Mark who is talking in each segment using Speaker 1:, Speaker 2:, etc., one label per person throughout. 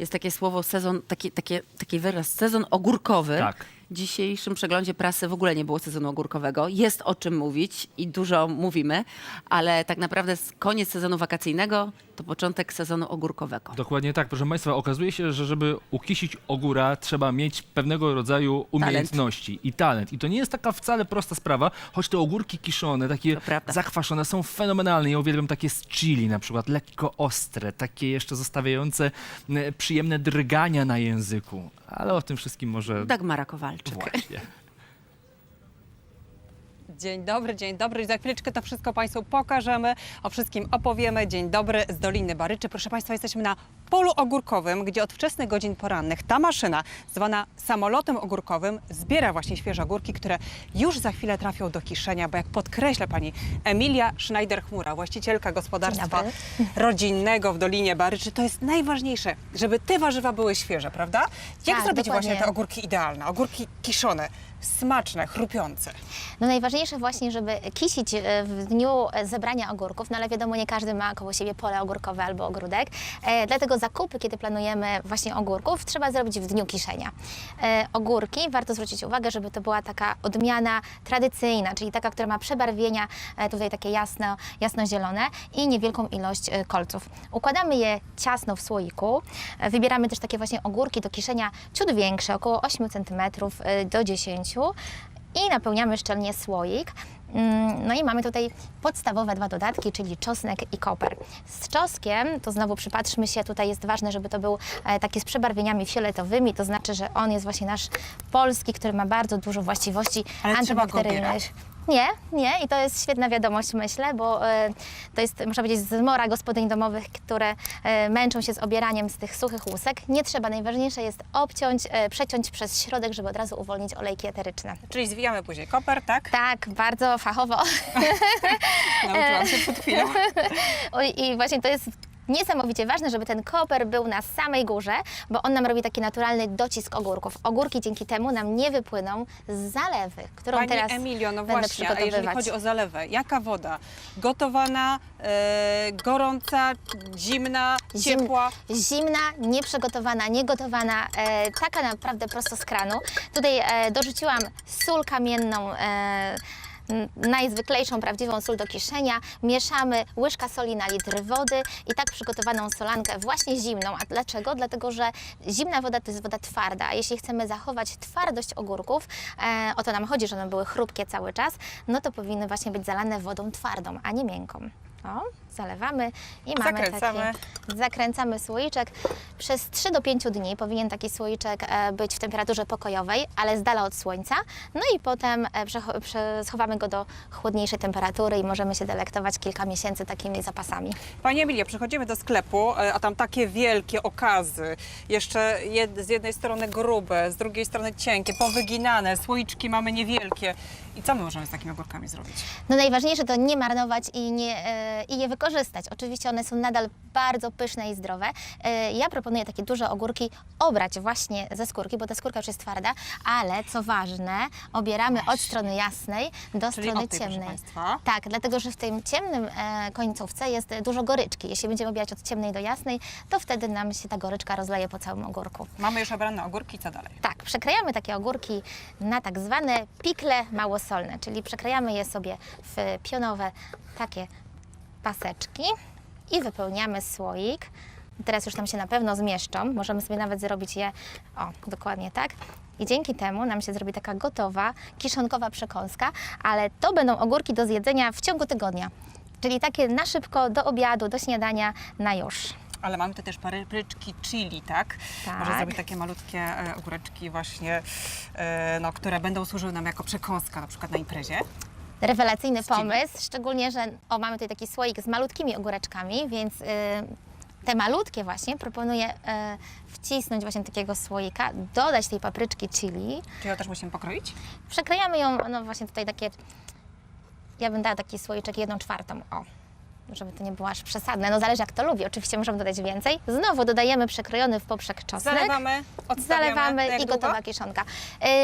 Speaker 1: jest takie słowo sezon, taki, takie, taki wyraz sezon ogórkowy.
Speaker 2: Tak.
Speaker 1: W dzisiejszym przeglądzie prasy w ogóle nie było sezonu ogórkowego. Jest o czym mówić i dużo mówimy, ale tak naprawdę s- koniec sezonu wakacyjnego to początek sezonu ogórkowego.
Speaker 2: Dokładnie tak, proszę Państwa. Okazuje się, że żeby ukisić ogóra, trzeba mieć pewnego rodzaju umiejętności i talent. I to nie jest taka wcale prosta sprawa, choć te ogórki kiszone, takie
Speaker 1: To prawda.
Speaker 2: zakwaszone są fenomenalne. Ja uwielbiam takie z chili na przykład, lekko ostre, takie jeszcze zostawiające e, przyjemne drgania na języku. Ale o tym wszystkim może
Speaker 1: Dagmara Kowalczyk.
Speaker 2: właśnie.
Speaker 3: Dzień dobry, dzień dobry. Za chwileczkę to wszystko Państwu pokażemy, o wszystkim opowiemy. Dzień dobry z Doliny Baryczy. Proszę Państwa, jesteśmy na polu ogórkowym, gdzie od wczesnych godzin porannych ta maszyna, zwana samolotem ogórkowym, zbiera właśnie świeże ogórki, które już za chwilę trafią do kiszenia, bo jak podkreśla Pani Emilia Schneider-Chmura, właścicielka gospodarstwa rodzinnego w Dolinie Baryczy, to jest najważniejsze, żeby te warzywa były świeże, prawda? Jak
Speaker 4: Tak,
Speaker 3: zrobić
Speaker 4: dokładnie.
Speaker 3: właśnie te ogórki idealne, ogórki kiszone, smaczne, chrupiące?
Speaker 4: No najważniejsze właśnie, żeby kisić e, w dniu e, zebrania ogórków, no ale wiadomo, nie każdy ma koło siebie pole ogórkowe albo ogródek. E, dlatego zakupy, kiedy planujemy właśnie ogórków, trzeba zrobić w dniu kiszenia. E, ogórki, warto zwrócić uwagę, żeby to była taka odmiana tradycyjna, czyli taka, która ma przebarwienia, e, tutaj takie jasno, jasno-zielone i niewielką ilość e, kolców. Układamy je ciasno w słoiku. E, Wybieramy też takie właśnie ogórki do kiszenia ciut większe, około 8 cm do 10 i napełniamy szczelnie słoik. Mm, No i mamy tutaj podstawowe dwa dodatki, czyli czosnek i koper. Z czosnkiem, to znowu przypatrzmy się, tutaj jest ważne, żeby to był e, taki z przebarwieniami fioletowymi, to znaczy, że on jest właśnie nasz polski, który ma bardzo dużo właściwości
Speaker 3: Ale
Speaker 4: antybakteryjnych. Nie, nie i to jest świetna wiadomość, myślę, bo e, to jest, można powiedzieć, zmora gospodyń domowych, które e, męczą się z obieraniem z tych suchych łusek. Nie trzeba, najważniejsze jest obciąć, e, przeciąć przez środek, żeby od razu uwolnić olejki eteryczne.
Speaker 3: Czyli zwijamy później koper, tak?
Speaker 4: Tak, bardzo fachowo.
Speaker 3: Nauczyłam się przed chwilą.
Speaker 4: I właśnie to jest niesamowicie ważne, żeby ten koper był na samej górze, bo on nam robi taki naturalny docisk ogórków. Ogórki dzięki temu nam nie wypłyną z zalewy, którą
Speaker 3: Pani
Speaker 4: teraz
Speaker 3: Emilio, no
Speaker 4: będę
Speaker 3: właśnie, a jeżeli chodzi o zalewę, jaka woda? Gotowana, e, gorąca, zimna,
Speaker 4: Zim-
Speaker 3: ciepła?
Speaker 4: Zimna, nieprzygotowana, niegotowana, e, taka naprawdę prosto z kranu. Tutaj e, dorzuciłam sól kamienną, e, najzwyklejszą, prawdziwą sól do kiszenia. Mieszamy łyżka soli na litr wody i tak przygotowaną solankę właśnie zimną. A dlaczego? Dlatego, że zimna woda to jest woda twarda, a jeśli chcemy zachować twardość ogórków, e, o to nam chodzi, że one były chrupkie cały czas, no to powinny właśnie być zalane wodą twardą, a nie miękką. O, zalewamy i mamy
Speaker 3: Zakręcamy.
Speaker 4: taki zakręcamy słoiczek. Przez 3 do 5 dni powinien taki słoiczek e, być w temperaturze pokojowej, ale z dala od słońca. No i potem e, schowamy go do chłodniejszej temperatury i możemy się delektować kilka miesięcy takimi zapasami.
Speaker 3: Pani Emilio, przychodzimy do sklepu, e, a tam takie wielkie okazy. Jeszcze jed, z jednej strony grube, z drugiej strony cienkie, powyginane, słoiczki mamy niewielkie. I co my możemy z takimi ogórkami zrobić?
Speaker 4: No najważniejsze to nie marnować i, nie, i je wykorzystać. Oczywiście one są nadal bardzo pyszne i zdrowe. E, ja proponuję takie duże ogórki obrać właśnie ze skórki, bo ta skórka już jest twarda, ale co ważne, obieramy od strony jasnej do
Speaker 3: Czyli
Speaker 4: strony
Speaker 3: od tej, proszę
Speaker 4: ciemnej.
Speaker 3: państwa.
Speaker 4: Tak, dlatego że w tym ciemnym e, końcówce jest dużo goryczki. Jeśli będziemy obierać od ciemnej do jasnej, to wtedy nam się ta goryczka rozleje po całym ogórku.
Speaker 3: Mamy już obrane ogórki, co dalej?
Speaker 4: Tak, przekrajamy takie ogórki na tak zwane pikle małosolne, czyli przekrajamy je sobie w pionowe takie paseczki i wypełniamy słoik. Teraz już tam się na pewno zmieszczą. Możemy sobie nawet zrobić je, o, dokładnie tak. I dzięki temu nam się zrobi taka gotowa, kiszonkowa przekąska, ale to będą ogórki do zjedzenia w ciągu tygodnia. Czyli takie na szybko, do obiadu, do śniadania, na już.
Speaker 3: Ale mamy tu też papryczki chili, tak?
Speaker 4: Tak.
Speaker 3: Może zrobić takie malutkie e, ogóreczki właśnie, e, no, które będą służyły nam jako przekąska na przykład na imprezie.
Speaker 4: Rewelacyjny pomysł, szczególnie, że o, mamy tutaj taki słoik z malutkimi ogóreczkami, więc y, te malutkie właśnie proponuję y, wcisnąć właśnie takiego słoika, dodać tej papryczki chili,
Speaker 3: Czy ją też musimy pokroić?
Speaker 4: przekrajamy ją, no właśnie tutaj takie, ja bym dała taki słoiczek jedną czwartą, o. Żeby to nie było aż przesadne. No zależy jak to lubi. Oczywiście możemy dodać więcej. Znowu dodajemy przekrojony w poprzek czosnek.
Speaker 3: Zalewamy, odstawiamy.
Speaker 4: Zalewamy i
Speaker 3: długo?
Speaker 4: gotowa kiszonka.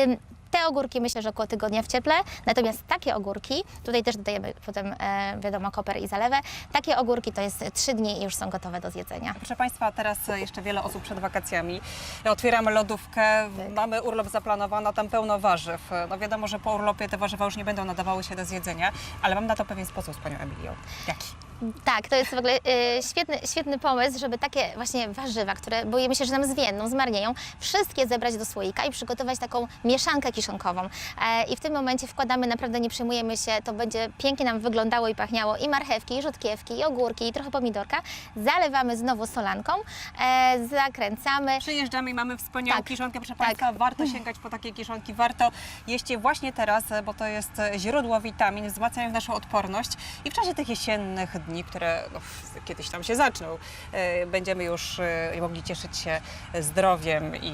Speaker 4: Ym, Te ogórki myślę, że około tygodnia w cieple, natomiast takie ogórki, tutaj też dodajemy potem e, wiadomo koper i zalewę, takie ogórki to jest trzy dni i już są gotowe do zjedzenia.
Speaker 3: Proszę Państwa, teraz e, jeszcze wiele osób przed wakacjami. Otwieramy lodówkę, mamy urlop zaplanowany, tam pełno warzyw. No wiadomo, że po urlopie te warzywa już nie będą nadawały się do zjedzenia, ale mam na to pewien sposób z Panią Emilią. Jaki?
Speaker 4: Tak, to jest w ogóle y, świetny, świetny pomysł, żeby takie właśnie warzywa, które boimy się, że nam zwiędną, zmarnieją, wszystkie zebrać do słoika i przygotować taką mieszankę kiszonkową. E, I w tym momencie wkładamy, naprawdę nie przejmujemy się, to będzie pięknie nam wyglądało i pachniało i marchewki, i rzodkiewki, i ogórki, i trochę pomidorka. Zalewamy znowu solanką, e, zakręcamy.
Speaker 3: Przyjeżdżamy i mamy wspaniałą
Speaker 4: Tak.
Speaker 3: kiszonkę. Proszę
Speaker 4: Tak.
Speaker 3: Państwa, warto sięgać po takie kiszonki, warto jeść je właśnie teraz, bo to jest źródło witamin, wzmacniają naszą odporność i w czasie tych jesiennych dni, które no, kiedyś tam się zaczną, e, będziemy już e, mogli cieszyć się zdrowiem i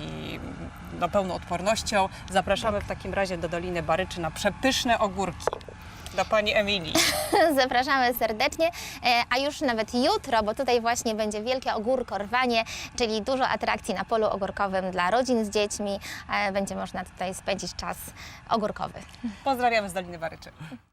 Speaker 3: no, pełną odpornością. Zapraszamy w takim razie do Doliny Baryczy na przepyszne ogórki. Do Pani Emilii.
Speaker 4: Zapraszamy serdecznie, e, a już nawet jutro, bo tutaj właśnie będzie wielkie ogórko rwanie, czyli dużo atrakcji na polu ogórkowym dla rodzin z dziećmi. Będzie można tutaj spędzić czas ogórkowy.
Speaker 3: Pozdrawiamy z Doliny Baryczy.